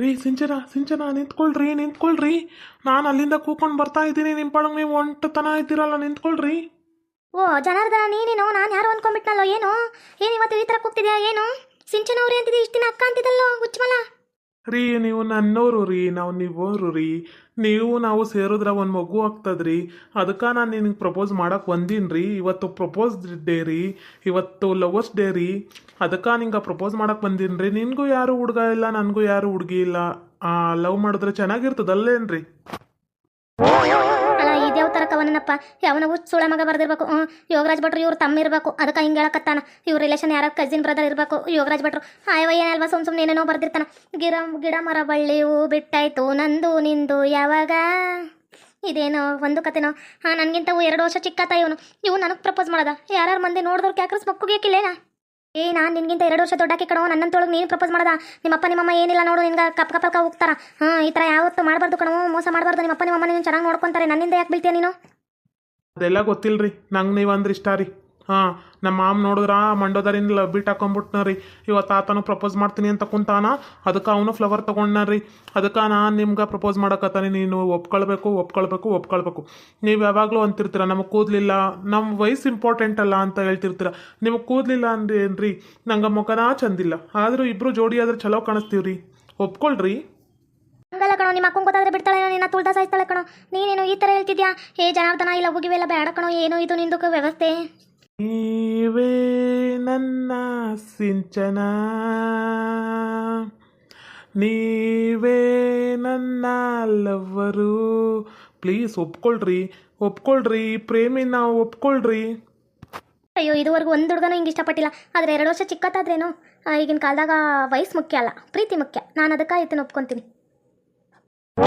ರೀ ಸಿಂಚನ ಸಿಂಚನ ನಿಂತ್ಕೊಳ್ರಿ ನಿಂತ್ಕೊಳ್ರಿ. ನಾನು ಅಲ್ಲಿಂದ ಕೂಕೊಂಡು ಬರ್ತಾ ಇದ್ದೀನಿ. ನಿಮ್ಮ ಪಾಡಂಗೆ ನೀವು ಒಂಟತನ ಇದ್ದೀರಲ್ಲ ನಿಂತ್ಕೊಳ್ರಿ. ಓ ಜನಾರ್ದನ ನೀನೇನು? ನಾನು ಯಾರು ಅನ್ಕೊಂಡ್ಬಿಟ್ನಲ್ಲೋ ಏನು? ಏನು ಇವತ್ತು ಈ ಥರ ಕೂಗ್ತಿದ್ಯಾ ಏನು? ಸಿಂಚನವ್ರಿ ಅಂತಿದ್ದೆ ಇಷ್ಟು ದಿನ ಅಕ್ಕ ಅಂತಿದ್ದಲ್ಲೋ ಹುಚ್ಚಮಲ ರೀ ನೀವು ನನ್ನೋರು ರೀ ನಾವು ನೀವೋರು ರೀ. ನೀವು ನಾವು ಸೇರಿದ್ರೆ ಒಂದು ಮಗು ಆಗ್ತದ್ರಿ, ಅದಕ್ಕೆ ನಾನು ನಿನಗೆ ಪ್ರಪೋಸ್ ಮಾಡಕ್ಕೆ ಬಂದೀನಿ ರೀ ಇವತ್ತು ಪ್ರಪೋಸ್ ಡೇ ರೀ ಇವತ್ತು ಲವರ್ಸ್ ಡೇ ರೀ ಅದಕ್ಕೆ ನಿಂಗೆ ಪ್ರಪೋಸ್ ಮಾಡಕ್ಕೆ ಬಂದೀನಿ ರೀ ನಿನಗೂ ಯಾರು ಹುಡುಗ ಇಲ್ಲ, ನನಗೂ ಯಾರು ಹುಡುಗಿ ಇಲ್ಲ. ಲವ್ ಮಾಡಿದ್ರೆ ಚೆನ್ನಾಗಿರ್ತದಲ್ಲೇನ್ರಿ? ಅಲ್ಲ ಇದ್ಯಾವ ಯಾವನೋ ಹುಚ್ಚ ಮಗ ಬರ್ದಿರ್ಬೇಕು. ಹ್ಞೂ ಯೋಗರಾಜ್ ಭಟ್ರು ಇವ್ರು ತಮ್ಮ ಇರಬೇಕು. ಅದಕ್ಕೆ ಹಿಂಗೆ ಹೇಳಕತ್ತಾನ. ಇವ್ರ ರಿಲೇಷನ್ ಯಾರ ಕಸಿನ್ ಬ್ರದರ್ ಇರಬೇಕು. ಯೋಗರಾಜ್ ಭಟ್ರು ಆಯವ ಏನಲ್ವಾ ಸುಮ್ ಸುಮ್ಮನೆ ಏನೇನೋ ಬರ್ದಿರ್ತಾನ. ಗಿಡ ಗಿಡ ಮರ ಬಳ್ಳಿ ಹೂ ಬಿಟ್ಟಾಯ್ತು. ನಂದು, ನಿಂದು, ಯಾವಾಗ? ಇದೇನೋ ಒಂದು ಕತೆನೋ? ಹಾಂ, ನನಗಿಂತ ಎರಡು ವರ್ಷ ಚಿಕ್ಕತ್ತ ಇವನು ಇವು ನನಗೆ ಪ್ರಪೋಸ್ ಮಾಡದ. ಯಾರ್ಯಾರು ಮಂದಿ ನೋಡಿದ್ರು ಕ್ಯಾಕ್ರಸ್ ಮಕ್ಕುಗೇಕಿಲ್ಲೇನಾ ಏ, ನಾನು ನಿನ್ಗಿಂತ ಎರಡು ವರ್ಷ ದೊಡ್ಡಾಕಿ ಕಣೋ ನನ್ನಂತೊಳಗೆ ನೀನು ಪ್ರಪೋಸ್ ಮಾಡದ. ನಿಮ್ಮಪ್ಪ, ನಿಮ್ಮಮ್ಮ ಏನಿಲ್ಲ ನೋಡು ನಿನ್ಗೆ ಕಪ್ ಕಪ್ಪ ಹೋಗ್ತಾರ. ಹಾಂ ಈ ಥರ ಯಾವತ್ತು ಮಾಡಬಾರ್ದು ಕಣೋ ಮೋಸ ಮಾಡಬಾರ್ದು. ನಿಮ್ಮಪ್ಪ, ನಿಮ್ಮಮ್ಮ ನೀನು ಚೆನ್ನಾಗಿ ನೋಡ್ಕೊಂತಾರೆ. ನನ್ನಿಂದ ಯಾಕೆ ಬೀಳ್ತೀಯ ನೀನು? ಅದೆಲ್ಲ ಗೊತ್ತಿಲ್ರಿ. ನಂಗೆ ನೀವು ಅಂದ್ರೆ ಇಷ್ಟ ರೀ. ಹಾಂ ನಮ್ಮ ಮಾಮ್ ನೋಡಿದ್ರ ಮಂಡೋದರಿಂದ ಲಬ್ಬಿಟ್ ಹಾಕೊಂಬಿಟ್ನ ರೀ. ಇವತ್ತು ಆತನು ಪ್ರಪೋಸ್ ಮಾಡ್ತೀನಿ ಅಂತ ಕುಂತಾನ, ಅದಕ್ಕೆ ಅವನು ಫ್ಲವರ್ ತೊಗೊಂಡ ರೀ. ಅದಕ್ಕೆ ನಾನು ನಿಮ್ಗೆ ಪ್ರಪೋಸ್ ಮಾಡಕತ್ತಾನೆ, ನೀನು ಒಪ್ಕೊಳ್ಬೇಕು ಒಪ್ಕೊಳ್ಬೇಕು ಒಪ್ಕೊಳ್ಬೇಕು. ನೀವು ಯಾವಾಗಲೂ ಅಂತಿರ್ತೀರ, ನಮಗೆ ಕೂದಲಿಲ್ಲ. ನಮ್ಮ ವಯಸ್ಸು ಇಂಪಾರ್ಟೆಂಟ್ ಅಲ್ಲ ಅಂತ ಹೇಳ್ತಿರ್ತೀರ. ನಿಮಗೆ ಕೂದಲಿಲ್ಲ ಅಂದ್ರೆ ರೀ ನಂಗೆ ಮುಖನಾ ಚಂದಿಲ್ಲ. ಆದರೂ ಇಬ್ಬರು ಜೋಡಿ ಆದ್ರೆ ಚಲೋ ಕಾಣಿಸ್ತೀವಿ ರೀ ಒಪ್ಕೊಳ್ರಿ. ಹಂಗಲ್ಲ ಕಣೋ ನಿಮ್ಮ ಅಕ್ಕಂಗೆ ಗೊತ್ತಾದ್ರೆ ಬಿಡ್ತಾಳೆ ನಿನ್ನ ತುಳ್ದ ಸಾಯಿಸ್ತಾಳೆ ಕಣೋ. ನೀನೇನು ಈ ಥರ ಹೇಳ್ತಿದ್ಯಾ? ಹೇ ಜನಾರ್ದನ ಇಲ್ಲ ಹೋಗಿವೆಲ್ಲ ಬೇಡ ಕಣೋ ಏನೋ ಇದು ನಿಂದಕ್ಕೆ ವ್ಯವಸ್ಥೆ. ನೀವೇ ನನ್ನ ಸಿಂಚನ. ನೀವೇ ನನ್ನ ಲವ್ವರು. ಪ್ಲೀಸ್ ಒಪ್ಕೊಳ್ರಿ ಒಪ್ಕೊಳ್ರಿ ಪ್ರೇಮಿನ ಒಪ್ಕೊಳ್ರಿ. ಅಯ್ಯೋ ಇದುವರೆಗೂ ಒಂದು ಹುಡುಗನೂ ಹಿಂಗೆ ಇಷ್ಟಪಟ್ಟಿಲ್ಲ. ಆದರೆ ಎರಡು ವರ್ಷ ಚಿಕ್ಕತ್ತಾದ್ರೇನು? ಈಗಿನ ಕಾಲದಾಗ ವಯಸ್ಸು ಮುಖ್ಯ ಅಲ್ಲ ಪ್ರೀತಿ ಮುಖ್ಯ. ನಾನು ಅದಕ್ಕೆ ಇದನ್ನು ಒಪ್ಕೊಂತೀನಿ.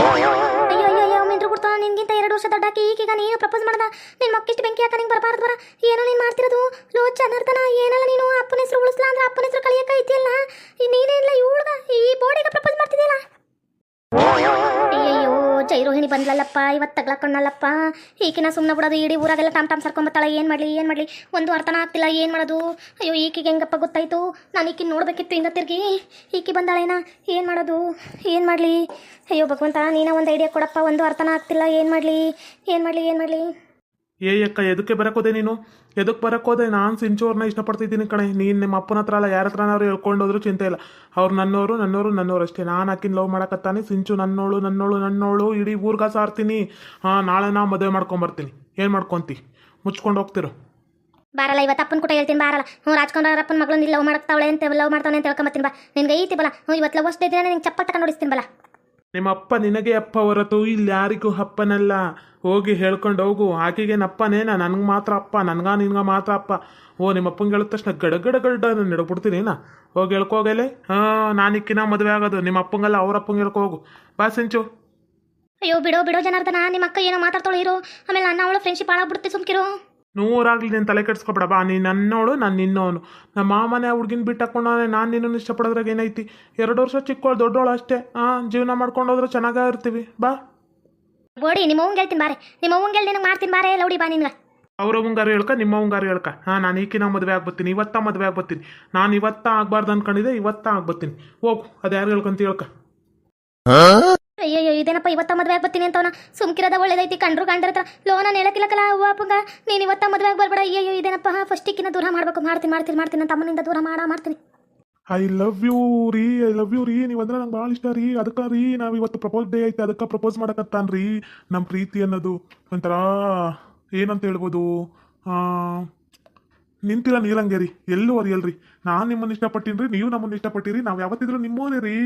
ಅಯ್ಯೋ ಅಯ್ಯೋ ಅಯ್ಯೋ ಮಿಂಟ್ರು ಕೊಡ್ತಾನ ನಿನ್ಗಿಂತ ಎರಡು ವರ್ಷ ದೊಡ್ಡಾಕಿ ಈಗೀಗ ನೀನು ಪ್ರಪೋಸ್ ಮಾಡ್ದ. ನಿನ್ನ ಮಕ್ಕಿಷ್ಟು ಬೆಂಕಿ ಹಾಕ ನಿಂಗೆ ಬರಬಾರ್ದು ಬರ. ಏನೋ ನೀನು ಮಾಡ್ತಿರೋದು? ಲೋ ಚನರ್ತನ ಏನಲ್ಲ ನೀನು? ಅಪ್ಪನ ಹೆಸರು ಉಳಿಸ್ಲಾ ಅಂದ್ರೆ ಅಪ್ಪನ ಹೆಸರು ಕಳಿಯಕ ಇದೆಯಲ್ಲ? ಈ ಹುಡುಗ, ಈ ಬೋರ್ಡಿಗೆ ಪ್ರಪೋಸ್ ಮಾಡ್ತಿದ್ದೀಯಲ್ಲ ಅಯ್ಯಯ್ಯೋ ಜೈರೋಹಿಣಿ ಬಂದ್ಲಲ್ಲಪ್ಪ, ಇವತ್ತು ತಗ್ಲಾಕೊಂಡಲ್ಲಪ್ಪ ಈಕಿನ ಸುಮ್ಮನೆ ಬಿಡೋದು, ಇಡೀ ಊರಾಗೆಲ್ಲ ಟಾಮ್ ಟಾಮ್ ಸರ್ಕೊಂಬತ್ತಾಳೆ, ಏನು ಮಾಡಲಿ ಏನು ಮಾಡಲಿ. ಒಂದು ಅರ್ಥನ ಆಗ್ತಿಲ್ಲ, ಏನು ಮಾಡೋದು. ಅಯ್ಯೋ, ಈಕಿಗೆ ಹೆಂಗಪ್ಪ ಗೊತ್ತಾಯ್ತು? ನಾನು ಈಕಿನ ನೋಡಬೇಕಿತ್ತು ಹಿಂಗ ತಿರ್ಗಿ. ಈಕಿ ಬಂದಾಳೇನ? ಏನು ಮಾಡೋದು? ಏನು ಮಾಡಲಿ? ಅಯ್ಯೋ, ಭಗವಂತ, ನೀನ ಒಂದು ಐಡಿಯಾ ಕೊಡಪ್ಪ, ಒಂದು ಅರ್ಥನ ಆಗ್ತಿಲ್ಲ, ಏನು ಮಾಡಲಿ? ಏನು ಮಾಡಲಿ ಏನು ಮಾಡಲಿ? ಏ ಅಕ್ಕ, ಎದಕ್ಕೆ ಬರಕೋದೆ ನೀನು? ಎದಕ್ಕೆ ಬರಕೋದೆ? ನಾನು ಸಿಂಚೋರ್ನ ಇಷ್ಟಪಡ್ತಿದ್ದೀನಿ ಕಣೆ. ನೀನು ನಿಮ್ಮ ಅಪ್ಪನ ಹತ್ರ ಅಲ್ಲ, ಯಾರ ಹತ್ರನಾದ್ರು ಹೇಳ್ಕೊಂಡೋದ್ರು ಚಿಂತೆ ಇಲ್ಲ. ಅವ್ರು ನನ್ನೋರು ನನ್ನೋರು ನನ್ನೋರು ಅಷ್ಟೇ. ನಾನು ಆಕಿನ ಲವ್ ಮಾಡಕತ್ತಾನೆ. ಸಿಂಚು ನನ್ನೋಳು ನನ್ನೋಳು ನನ್ನೋಳು, ಇಡೀ ಊರ್ಗ ಸಾರ್ತೀನಿ. ಹಾಂ, ನಾಳೆ ನಾ ಮದುವೆ ಮಾಡ್ಕೊಂಬರ್ತೀನಿ ಏನು ಮಾಡ್ಕೊಂತಿ? ಮುಚ್ಕೊಂಡು ಹೋಗ್ತಿರು. ಬಾರಲ್ಲ, ಇವತ್ತು ಅಪ್ಪನ ಕೂಡ ಹೇಳ್ತೀನಿ, ಬಾರಲ್ಲ. ಹ್ಞೂ, ರಾಜ್ಕುಮಾರ್ ಅಪ್ಪನ ಮಗಳು ಲವ್ ಮಾಡ್ತಾವಳೆ ಅಂತ ಲವ್ ಮಾಡ್ತಾನೆ ಅಂತ ಹೇಳ್ಕೊಂಬತ್ತೀನಿ ಬಾ. ನಿನ್ಗೆ ಐತಿ ಬಲ. ಹ್ಞೂ, ಇವತ್ತು ಲವ್ ಅಷ್ಟೇ ದಿನ ನಿಂಗೆ ತಗೊಂಡು ನೋಡಿಸ್ತೀನಿ ಬಲ. ನಿಮ್ಮ ಅಪ್ಪ ನಿನಗೆ ಅಪ್ಪ ಹೊರತು ಇಲ್ಲಿ ಯಾರಿಗೂ ಅಪ್ಪನಲ್ಲ. ಹೋಗಿ ಹೇಳ್ಕೊಂಡು ಹೋಗು. ಆಕೆಗೇನು ಅಪ್ಪನೇನ ನನಗೆ ಮಾತ್ರ ಅಪ್ಪ, ನನಗ ನಿನ್ಗ ಮಾತ್ರ ಅಪ್ಪ. ಓ, ನಿಮ್ಮ ಅಪ್ಪಂಗೆ ಹೇಳಿದ ತಕ್ಷಣ ಗಡ ಗಡ ಗಡ ನಾನು ಹಿಡ್ಬಿಡ್ತೀನಿ ನಾ ಹೋಗಿ ಹೇಳ್ಕೋಗಲೆ ಹಾಂ, ನಾನಿಕ್ಕಿನ ಮದುವೆ ಆಗೋದು. ನಿಮ್ಮ ಅಪ್ಪಂಗಲ್ಲ ಅವ್ರ ಅಪ್ಪಂಗೆ ಹೇಳ್ಕೊ ಹೋಗು. ಬಾ ಸಿಂಚು. ಅಯ್ಯೋ, ಬಿಡೋ ಬಿಡೋ, ಜನಾರ್ದನ. ನಿಮ್ಮ ಅಕ್ಕ ಏನೋ ಮಾತಾಡ್ತಾಳೆ ಇರೋ. ಆಮೇಲೆ ಅಣ್ಣ ಅವಳು ಫ್ರೆಂಡ್ಶಿಪ್ ಹಾಳಾಗ್ಬಿಡ್ತೀವಿ ಸುಮ್ಕಿರು. ನೂರಾಗ್ಲಿ ನೀನು ತಲೆ ಕೆಡ್ಸ್ಕೊಬೇಡ ಬಾ. ನೀನು ನನ್ನೋಳು ನಾನು ನಿನ್ನೋನು. ನಮ್ಮ ಮಾಮನೆ ಹುಡುಗಿನ ಬಿಟ್ಟು ಹಾಕೊಂಡವನೆ ನಾನು ನಿನ್ನನ್ನು ಇಷ್ಟಪಡೋದ್ರಾಗ ಏನೈತಿ? ಎರಡು ವರ್ಷ ಚಿಕ್ಕವಳು ದೊಡ್ಡವಳು ಅಷ್ಟೇ. ಹಾಂ ಜೀವನ ಮಾಡ್ಕೊಂಡು ಹೋದ್ರೆ ಚೆನ್ನಾಗೇ ಇರ್ತೀವಿ. ಬಾ. ಬೋಡಿ ನಿಮ್ಮ ಹೇಳ್ತೀನಿ ಬಾರೆ ನಿಮ್ಮ ಅವ್ವಂಗೆ ಹೇಳಿ ನಿನಗೆ ಮಾಡ್ತೀನಿ ಬಾರೆ ಲೌಡಿ ಬಾ ನಿನ್ಗೆ. ಅವ್ರ ಮುಂಗಾರು ಹೇಳ್ಕ ನಿಮ್ಮ ಮುಂಗಾರು ಹೇಳ್ಕ? ಹಾಂ ನಾನು ಈಕಿನ ಮದುವೆ ಆಗ್ಬತ್ತೀನಿ. ಇವತ್ತ ಮದುವೆ ಆಗ್ಬತ್ತೀನಿ. ನಾನು ಇವತ್ತ ಆಗ್ಬಾರ್ದು ಅನ್ಕೊಂಡಿದ್ದೆ ಇವತ್ತ ಆಗ್ಬತ್ತೀನಿ. ಹೋಗು ಅದು ಯಾರು ಹೇಳ್ಕೊಂತ ಹೇಳ್ಕ. ಅಯ್ಯಯ್ಯೋ, ಇದೇನಪ್ಪ ಇವತ್ತ ಮದುವೆ ಆಗ್ಬತ್ತೀನಿ ಅಂತವನ? ಸುಮ್ಕಿರದ ಒಳ್ಳೇದೈತಿ, ಕಂಡ್ರು ಗಂಡ್ರ ಹತ್ರ. ಲೋನ ಹೇಳಕ್ಕಿಲ್ಲಕಲ್ಲ ಅವ್ವ ಅಪ್ಪಂಗ. ನೀನು ಇವತ್ತ ಮದುವೆ ಬರ್ಬೇಡ, ಅಯ್ಯಯ್ಯೋ, ಇದೇನಪ್ಪ? ಫಸ್ಟಿಕ್ಕಿನ ದೂರ ಮಾಡ್ಬೇಕು, ಮಾಡ್ತೀನಿ ಮಾಡ್ತೀನಿ ಮಾಡ್ತೀನಿ. ನನ್ನ ತಮ್ಮನಿಂದ ದೂರ ಮಾಡ, ಮಾಡ್ತೀನಿ. ಐ ಲವ್ ಯು ರೀ ಐ ಲವ್ ಯು ರೀ. ನೀವು ಅಂದ್ರೆ ನಂಗೆ ಭಾಳ ಇಷ್ಟ ರೀ. ಅದಕ್ಕೆ ರೀ, ನಾವು ಇವತ್ತು ಪ್ರಪೋಸ್ ಡೇ ಐತೆ, ಅದಕ್ಕೆ ಪ್ರಪೋಸ್ ಮಾಡಕತ್ತಾನ ರೀ. ನಮ್ಮ ಪ್ರೀತಿ ಅನ್ನೋದು. ಒಂಥರ ಏನಂತ ಹೇಳ್ಬೋದು? ನಿಂತಿಲ್ಲ ನೀರಂಗೆ ರೀ. ಎಲ್ಲೂ ಅರಿಯಲ್ರಿ. ನಾನು ನಿಮ್ಮನ್ನು ಇಷ್ಟಪಟ್ಟಿನಿ ರೀ ನೀವು ನಮ್ಮನ್ನು ಇಷ್ಟಪಟ್ಟಿರಿ. ನಾವು ಯಾವತ್ತಿದ್ರು ನಿಮ್ಮೋನೇ ರೀ.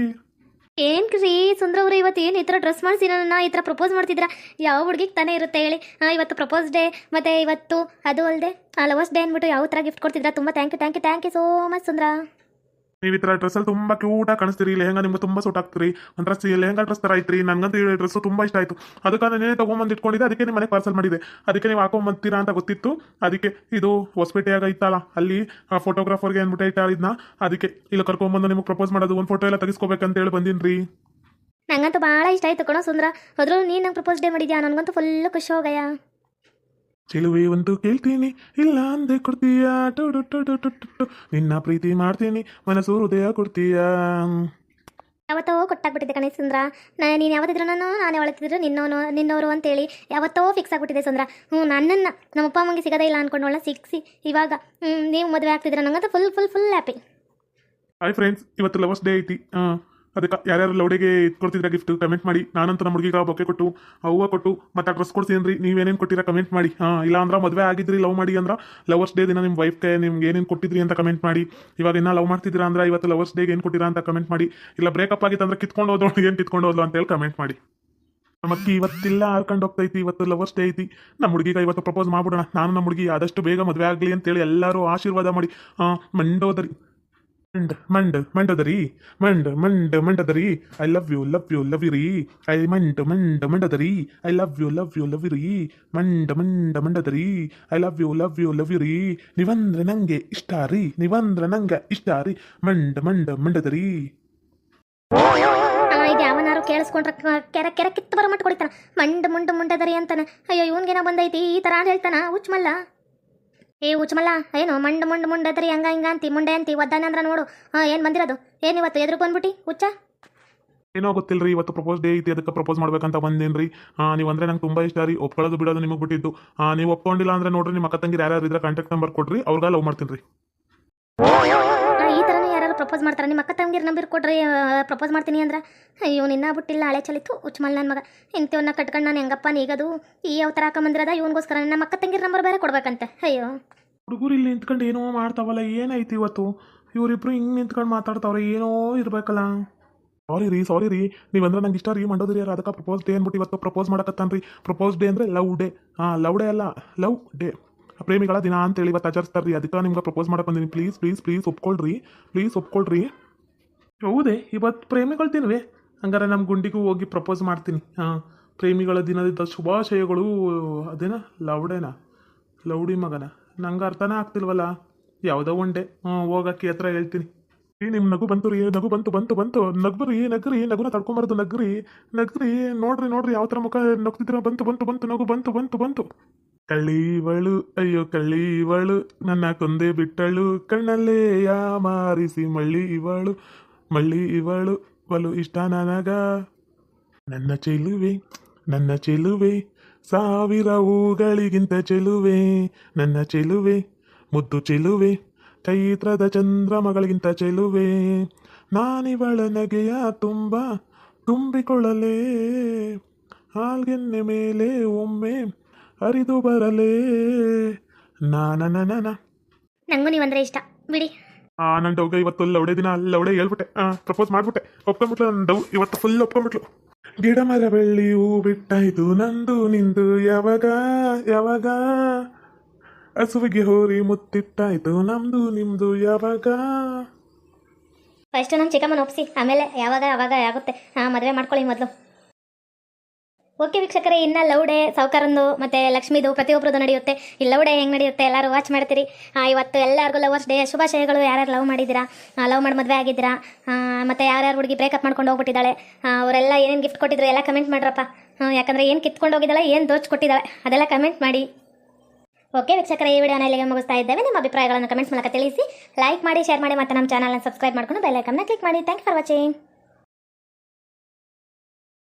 ಏನ್ ರೀ ಸುಂದ್ರವ್ರು, ಇವತ್ತು ಏನು ಈ ಥರ ಡ್ರೆಸ್ ಮಾಡಿಸಿ ನನ್ನ? ಈ ಥರ ಪ್ರಪೋಸ್ ಮಾಡ್ತಿದ್ರ ಯಾವ ಹುಡುಗಿಗೆ ತಾನೇ ಇರುತ್ತೆ ಹೇಳಿ. ಹಾಂ ಇವತ್ತು ಪ್ರಪೋಸ್ ಡೇ ಮತ್ತು ಇವತ್ತು ಅದು ಅಲ್ಲದೆ ಲವರ್ಸ್ ಡೇ ಅಂದ್ಬಿಟ್ಟು ಯಾವ ಥರ ಗಿಫ್ಟ್ ಕೊಡ್ತಿದ್ರ? ತುಂಬ thank you thank you thank you so much ಸುಂದ್ರ. ನೀವು ಈ ಥರ ಡ್ರೆಸ್ಸಲ್ಲಿ ತುಂಬ ಕ್ಯೂಟಾಗಿ ಕಾಣಿಸ್ತೀರಿ ಲೆಹಂಗಾ ನಿಮ್ಗೆ ತುಂಬ ಸೂಟ್ ಆಗ್ತೀರಿ ಒಂಥರ ಸಿ ಲೆಹಂಗಾ ಡ್ರೆಸ್ ಥರ ಐತ್ರಿ ನನಗಂತೂ ಈ ಡ್ರೆಸ್ಸು ತುಂಬ ಇಷ್ಟ ಆಯಿತು. ಅದಕ್ಕೆ ನಾನೇ ತೊಗೊಂಬಂದು ಇಟ್ಕೊಂಡಿದ್ದೆ, ಅದಕ್ಕೆ ನಿಮ್ಮ ಮನೆಗೆ ಪಾರ್ಸಲ್ ಮಾಡಿದೆ. ಅದಕ್ಕೆ ನೀವು ಹಾಕೊಂಬಂತೀರಾ ಅಂತ ಗೊತ್ತಿತ್ತು. ಅದಕ್ಕೆ ಇದು ಹೊಸಪೇಟೆಯಾಗ ಇತ್ತಲ್ಲ, ಅಲ್ಲಿ ಫೋಟೋಗ್ರಾಫರ್ಗೆ ಅಂದ್ಬಿಟ್ಟು ಇದನ್ನ ಅದಕ್ಕೆ ಇಲ್ಲಿ ಕರ್ಕೊಂಬಂದು ನಿಮಗೆ ಪ್ರಪೋಸ್ ಮಾಡೋದು, ಒಂದು ಫೋಟೋ ಎಲ್ಲ ತೆಗಿಸ್ಕೋಬೇಕಂತ ಹೇಳಿ ಬಂದಿನ್ರಿ. ನಂಗಂತೂ ಭಾಳ ಇಷ್ಟ ಆಯ್ತು ಕಣೋ ಸುಂದ್ರ. ಆದರೂ ನೀನು ನಂಗೆ ಪ್ರಪೋಸ್ ಡೇ ಮಾಡಿದ್ಯಾ? ನನಗಂತೂ ಫುಲ್ ಖುಷಿ ಹೋಗಯ್ಯ. ಚೆಲುವೆ ಒಂದು ಕೇಳ್ತೀನಿ. ಇಲ್ಲ ಅಂದೆ ಕೊಡ್ತೀಯಾ? ಟೊಡು. ನಿನ್ನ ಪ್ರೀತಿ ಮಾಡ್ತೀನಿ. ಮನಸ್ಸು ಹೃದಯ ಕೊಡ್ತೀಯಾ? ಯಾವತ್ತೋ ಕೊಟ್ಟಾಗ್ಬಿಟ್ಟಿದೆ ಕಣೆ ಸುಂದ್ರ. ನೀನು ಯಾವತ್ತಿದ್ರು ನಾನು ನಾನೇ ಒಳತಿದ್ರು ನಿನ್ನೋನು ನಿನ್ನೋರು ಅಂತೇಳಿ ಯಾವತ್ತೋ ಫಿಕ್ಸ್ ಆಗ್ಬಿಟ್ಟಿದೆ ಸುಂದ್ರ. ಹ್ಞೂ ನನ್ನನ್ನು ನಮ್ಮ ಅಪ್ಪ ಅಮ್ಮಂಗೆ ಸಿಗೋದೇ ಇಲ್ಲ ಅನ್ಕೊಂಡೋಳ ಸಿಕ್ಸಿ ಇವಾಗ ಹ್ಞೂ ನೀವು ಮದುವೆ ಆಗ್ತಿದ್ರೆ ನಂಗಂತೂ full full full happy hi friends ಇವತ್ತು ಲವರ್ಸ್ ಡೇ ಐತಿ. ಹಾಂ ಅದಕ್ಕೆ ಯಾರ್ಯಾರು ಲೌಡಿಗೆ ಇದ್ಕೊಡ್ತಿದ್ರೆ ಗಿಫ್ಟ್ ಕಮೆಂಟ್ ಮಾಡಿ. ನಾನಂತೂ ನಮ್ಮ ಹುಡುಗಿಗೆ ಬೊಕ್ಕೆ ಕೊಟ್ಟು, ಆ ಹೂವು ಕೊಟ್ಟು, ಮತ್ತೆ ಡ್ರೆಸ್ ಕೊಡ್ತೀನಿ ನೀವೇನೇನು ಕೊಟ್ಟಿರ ಕಮೆಂಟ್ ಮಾಡಿ. ಹಾಂ ಇಲ್ಲ ಅಂದ್ರೆ ಮದುವೆ ಆಗಿದ್ರಿ ಲವ್ ಮಾಡಿ ಅಂದ್ರೆ ಲವರ್ಸ್ ಡೇ ದಿನ ನಿಮ್ಮ ವೈಫ್ಗೆ ನಿಮ್ಗೆ ಏನೇನು ಕೊಟ್ಟಿದ್ರಿ ಅಂತ ಕಮೆಂಟ್ ಮಾಡಿ. ಇವಾಗ ಇನ್ನ ಲವ್ ಮಾಡ್ತಿದ್ದೀರಾ ಅಂದ್ರೆ ಇವತ್ತು ಲವರ್ಸ್ ಡೇಗೆ ಏನು ಕೊಟ್ಟಿರಾ ಅಂತ ಕಮೆಂಟ್ ಮಾಡಿ. ಇಲ್ಲ ಬ್ರೇಕಪ್ ಆಗಿತ್ತು ಅಂದ್ರೆ ಕಿತ್ಕೊಂಡು ಹೋದ್ರು ಏನು ಕಿತ್ಕೊಂಡು ಹೋದ್ಲು ಅಂತೇಳಿ ಕಮೆಂಟ್ ಮಾಡಿ. ನಮ್ಮಕ್ಕಿ ಇವತ್ತಿಲ್ಲ ಹಾರ್ಕೊಂಡು ಹೋಗ್ತೈತಿ, ಇವತ್ತು ಲವರ್ಸ್ ಡೇ ಐತಿ. ನಮ್ಮ ಹುಡುಗಿಗೆ ಇವತ್ತು ಪ್ರಪೋಸ್ ಮಾಡ್ಬಿಡೋಣ. ನಾನು ನಮ್ಮ ಹುಡುಗಿ ಆದಷ್ಟು ಬೇಗ ಮದುವೆ ಆಗಲಿ ಅಂತೇಳಿ ಎಲ್ಲರೂ ಆಶೀರ್ವಾದ ಮಾಡಿ. ಮಂಡೋದರಿ. ಮಂಡ್ ಮಂಡ್, ಮಂಡದರಿ. ಮಂಡ್ ಮಂಡ್, ಮಂಡದರಿ. I love you love you love you ರೀ. ಐ ಮಂಡ್ ಮಂಡ್, ಮಂಡದರಿ. I love you love you love you ರೀ. ಮಂಡ ಮಂಡ, ಮಂಡದರಿ. I love you love you love you ರೀ. ನೀವಂದ್ರೆ ನಂಗೆ ಇಷ್ಟ ರೀ. ನಿವಂದ್ರ ನಂಗೆ ಇಷ್ಟ ರೀ. ಮಂಡ ಮಂಡ, ಮಂಡದರಿ. ಇದು ಯಾವನಾರು ಕೇಳಿಸ್ಕೊಂಡ್ರೆ ಕೆರ, ಕೆರೆ ಕಿತ್ತು ಬರೋ ಮಟ್ಟ ಕೊಡಿತಾನ. ಮಂಡ್, ಮುಂಡು, ಮುಂಡದರಿ ಅಂತಾನ. ಅಯ್ಯೋ, ಇವನ್ಗೇನ ಬಂದೈತಿ. ಈ ತರ ಹೇಳ್ತಾನ. ಹೇಳ್ತಾನ ಉಚ್ಮಲ್ಲ ಏ ಉಚ್ಮಲ್ಲ ಏನು ಮಂಡ್ ಮುಂಡ್ ಅದ್ರಿ ಹಂಗ ಹಿಂಗ ಅಂತಿ, ಮುಂಡೆ ಅಂತಿ, ಒದ್ದಾನೆ ಅಂದ್ರ ನೋಡು. ಹಾಂ, ಏನು ಬಂದಿರೋದು ಏನು ಇವತ್ತು ಎದುರು ಬಂದ್ಬಿಟ್ಟಿ, ಹುಚ್ಚ? ಏನೋ ಗೊತ್ತಿಲ್ರಿ, ಇವತ್ತು ಪ್ರಪೋಸ್ ಡೇ ಐತಿ, ಅದಕ್ಕೆ ಪ್ರಪೋಸ್ ಮಾಡ್ಬೇಕಂತ ಬಂದೇನ್ರಿ. ಹಾಂ, ನೀವು ಅಂದ್ರೆ ನಂಗೆ ತುಂಬಾ ಇಷ್ಟ ರೀ, ಒಪ್ಕೊಳ್ಳೋದು ಬಿಡೋದು ನಿಮಗೆ ಬಿಟ್ಟಿದ್ದು. ನೀವು ಒಪ್ಕೊಂಡಿಲ್ಲ ಅಂದ್ರೆ ನೋಡ್ರಿ, ನಿಮ್ಮ ಅಕ್ಕ ತಂಗಿ ಯಾರ್ಯಾರು ಇದ್ರೆ ಕಾಂಟ್ಯಾಕ್ಟ್ ನಂಬರ್ ಕೊಡ್ರಿ, ಅವ್ರಿಗೆ ಲವ್ ಮಾಡ್ತೀನಿ ಯಾರು ಪ್ರಪೋಸ್ ಮಾಡ್ತಾರೆ. ನಿಮ್ಮ ಅಕ್ಕ ತಂಗಿರ್ ನಂಬಿರ್ ಕೊಡ್ರಿ ಪ್ರಪೋಸ್ ಮಾಡ್ತೀನಿ ಅಂದ್ರೆ ಇವ್ನು ಇನ್ನ ಬಿಟ್ಟಿಲ್ಲ, ಹಳೆ ಚಲಿತ್ತು ಉಚ್ಮಲ್ ನನ್ನ ಮಗ. ಇಂಥವನ್ನ ಕಟ್ಕೊಂಡು ನಾನು ಹೆಂಗಪ್ಪ ನೀಗದು? ಈ ಯಾವ ಥರ ಹಾಕೊಂಬಂದಿರೋದ ಇವನಿಗೋಸ್ಕರ ನಮ್ಮ ಅಕ್ಕ ತಂಗಿರ್ ನಂಬರ್ ಬೇರೆ ಕೊಡ್ಬೇಕಂತೆ. ಅಯ್ಯೋ. ಹುಡುಗರು ಇಲ್ಲಿ ನಿಂತ್ಕೊಂಡು ಏನೋ ಮಾಡ್ತಾವಲ್ಲ ಏನೈತಿ ಇವತ್ತು? ಇವರಿಬ್ರು ಹಿಂಗೆ ನಿಂತ್ಕೊಂಡು ಮಾತಾಡ್ತಾವ್ರೆ, ಏನೋ ಇರ್ಬೇಕಲ್ಲ. ಸಾರಿ ರೀ ಸಾರಿ ರೀ. ನೀವಂದ್ರೆ ನಂಗೆ ಇಷ್ಟ ರೀ, ಮಾಡೋದ್ರಿ ಯಾರು ಅದಕ್ಕೆ ಪ್ರಪೋಸ್ ಡೇ ಅಂದ್ಬಿಟ್ಟು ಇವತ್ತು ಪ್ರಪೋಸ್ ಮಾಡಕತ್ತಾನ್ರಿ. ಪ್ರಪೋಸ್ ಡೇ ಅಂದರೆ ಲವ್ ಡೇ. ಹಾಂ, ಲವ್ ಡೇ ಅಲ್ಲ, ಲವ್ ಡೇ. ಪ್ರೇಮಿಗಳ ದಿನ ಅಂತೇಳಿ ಇವತ್ತು ಆಚರಿಸ್ತಾರೆ ರೀ ಅದಕ್ಕೆ ನಿಮ್ಗೆ ಪ್ರಪೋಸ್ ಮಾಡಕ್ಕೆ ಬಂದೀನಿ. ಪ್ಲೀಸ್ ಪ್ಲೀಸ್ ಪ್ಲೀಸ್ ಒಪ್ಕೊಳ್ರಿ. ಪ್ಲೀಸ್ ಒಪ್ಕೊಳ್ರಿ. ಹೌದೇ, ಇವತ್ತು ಪ್ರೇಮಿಗಳು ದಿನವೇ. ಹಂಗಾರೆ ನಮ್ಮ ಗುಂಡಿಗೂ ಹೋಗಿ ಪ್ರಪೋಸ್ ಮಾಡ್ತೀನಿ. ಹಾಂ, ಪ್ರೇಮಿಗಳ ದಿನದ ಶುಭಾಶಯಗಳು. ಅದೇನ? ಲವ್ ಡೇನಾ ಲೌಡಿ ಮಗನ? ನಂಗೆ ಅರ್ಥನೇ ಆಗ್ತಿಲ್ವಲ್ಲ. ಯಾವುದೋ ಒನ್ ಡೇ ಹ್ಞೂ, ಹೋಗಕ್ಕೆ ಹತ್ರ ಹೇಳ್ತೀನಿ. ಏ ನಿಮ್ಮ ನಗು ಬಂತು ರೀ. ನಗು ಬಂತು ಬಂತು ಬಂತು. ನಗ್ರಿ ನಗ್ರಿ ನಗುನ ತಡ್ಕೊಂಬಾರ್ದು ನಗ್ರಿ ನಗ್ರಿ ನೋಡ್ರಿ ನೋಡ್ರಿ. ಯಾವ ಥರ ಮುಖ ನಗ್ತಿದ್ರ ಬಂತು ಬಂತು ಬಂತು, ನಗು ಬಂತು ಬಂತು ಬಂತು. ಕಳ್ಳೀವಳು, ಅಯ್ಯೋ ಕಳ್ಳೀವಳು, ನನ್ನ ಕೊಂದೆ ಬಿಟ್ಟಳು, ಕಣ್ಣಲ್ಲೇ ಯಾ ಮಾರಿಸಿ ಮಳ್ಳಿ ಇವಳು ಮಳ್ಳಿ ಇವಳು ಬಲು ಇಷ್ಟ ನನಗ. ನನ್ನ ಚೆಲುವೆ ನನ್ನ ಚೆಲುವೆ, ಸಾವಿರ ಹೂಗಳಿಗಿಂತ ಚೆಲುವೆ, ನನ್ನ ಚೆಲುವೆ, ಮುದ್ದು ಚೆಲುವೆ ಚೈತ್ರದ ಚಂದ್ರಮಗಳಿಗಿಂತ ಚೆಲುವೆ, ನಾನಿವಳ ನಗೆಯ ತುಂಬ ತುಂಬಿಕೊಳ್ಳಲೇ, ಹಾಲ್ಗೆನ್ನೆ ಮೇಲೆ ಒಮ್ಮೆ ಹರಿದು ಬರಲೇ. ನಾನು ನಂಗೂ ನೀವಂದ್ರೆ ಇಷ್ಟ. ಬಿಡಿ. ಆ ನನ್ನ ಡೌಗ ಇವತ್ತು ಲೌಡೆ ದಿನ ಲೌಡೆ ಹೇಳ್ಬಿಟ್ಟೆ. ಪ್ರಪೋಸ್ ಮಾಡ್ಬಿಟ್ಟೆ. ಒಪ್ಕೊಂಡ್ಬಿಟ್ಲು ನನ್ನ ಡೌ ಇವತ್ತು ಫುಲ್ ಒಪ್ಕೊಂಡ್ಬಿಟ್ಲು. ಗಿಡ ಮರ ಬೆಳ್ಳಿ ಹೂ ಬಿಟ್ಟಾಯ್ತು ನಂದು ನಿಂದು ಯಾವಾಗ ಯಾವಾಗ? ಹಸುವಿಗೆ ಹೋರಿ ಮುತ್ತಿಟ್ಟಾಯ್ತು ನಮ್ದು ನಿಮ್ದು ಯಾವಾಗ? ಫಸ್ಟ್ ನಮ್ಮ ಚಿಕ್ಕಮ್ಮನ ಒಪ್ಸಿ. ಆಮೇಲೆ ಯಾವಾಗ ಯಾವಾಗ ಆಗುತ್ತೆ? ಹಾಂ ಮದುವೆ ಮಾಡ್ಕೊಳ್ಳಿ ಮೊದಲು. ಓಕೆ ವೀಕ್ಷಕರೇ, ಇನ್ನು ಲೌಡೆ, ಸಾವುಕಾರಂದು ಮತ್ತು ಲಕ್ಷ್ಮೀದು ಪ್ರತಿಯೊಬ್ಬರದು ನಡೆಯುತ್ತೆ. ಈ ಲೌಡೆ ಹೆಂಗೆ ನಡೆಯುತ್ತೆ ಎಲ್ಲರೂ ವಾಚ್ ಮಾಡ್ತೀರಿ. ಇವತ್ತು ಎಲ್ಲರಿಗೂ ಲವರ್ಸ್ ಡೇ ಶುಭಾಶಯಗಳು. ಯಾರ್ಯಾರು ಲವ್ ಮಾಡಿದ್ದೀರಾ? ಲವ್ ಮಾಡಿ ಮದುವೆ ಆಗಿದ್ದೀರಾ? ಮತ್ತು ಯಾರ್ಯಾರು ಹುಡುಗಿ ಬ್ರೇಕಪ್ ಮಾಡ್ಕೊಂಡು ಹೋಗ್ಬಿಟ್ಟಿದ್ದಾಳೆ? ಅವರೆಲ್ಲ ಏನೇನು ಗಿಫ್ಟ್ ಕೊಟ್ಟಿದ್ರು ಎಲ್ಲ ಕಮೆಂಟ್ ಮಾಡ್ರಪ್ಪ. ಯಾಕಂದರೆ ಏನು ಕಿತ್ಕೊಂಡು ಹೋಗಿದ್ದಾಳೆ, ಏನು ದೋಚ್ ಕೊಟ್ಟಿದ್ದಾಳೆ, ಅದೆಲ್ಲ ಕಮೆಂಟ್ ಮಾಡಿ. ಓಕೆ ವೀಕ್ಷಕರ, ಈ ವಿಡಿಯೋನ ಇಲ್ಲಿಗೆ ಮುಗಿಸ್ತಾ ಇದ್ದೇವೆ. ನಿಮ್ಮ ಅಭಿಪ್ರಾಯಗಳನ್ನು ಕಮೆಂಟ್ಸ್ ಮೂಲಕ ತಿಳಿಸಿ. ಲೈಕ್ ಮಾಡಿ ಶೇರ್ ಮಾಡಿ ಮತ್ತು ನಮ್ಮ ಚಾನಲ್ನ ಸಬ್ಸ್ಕ್ರೈಬ್ ಮಾಡ್ಕೊಂಡು ಬೆಲ್ ಐಕನ್ನ ಕ್ಲಿಕ್ ಮಾಡಿ. Thank for watching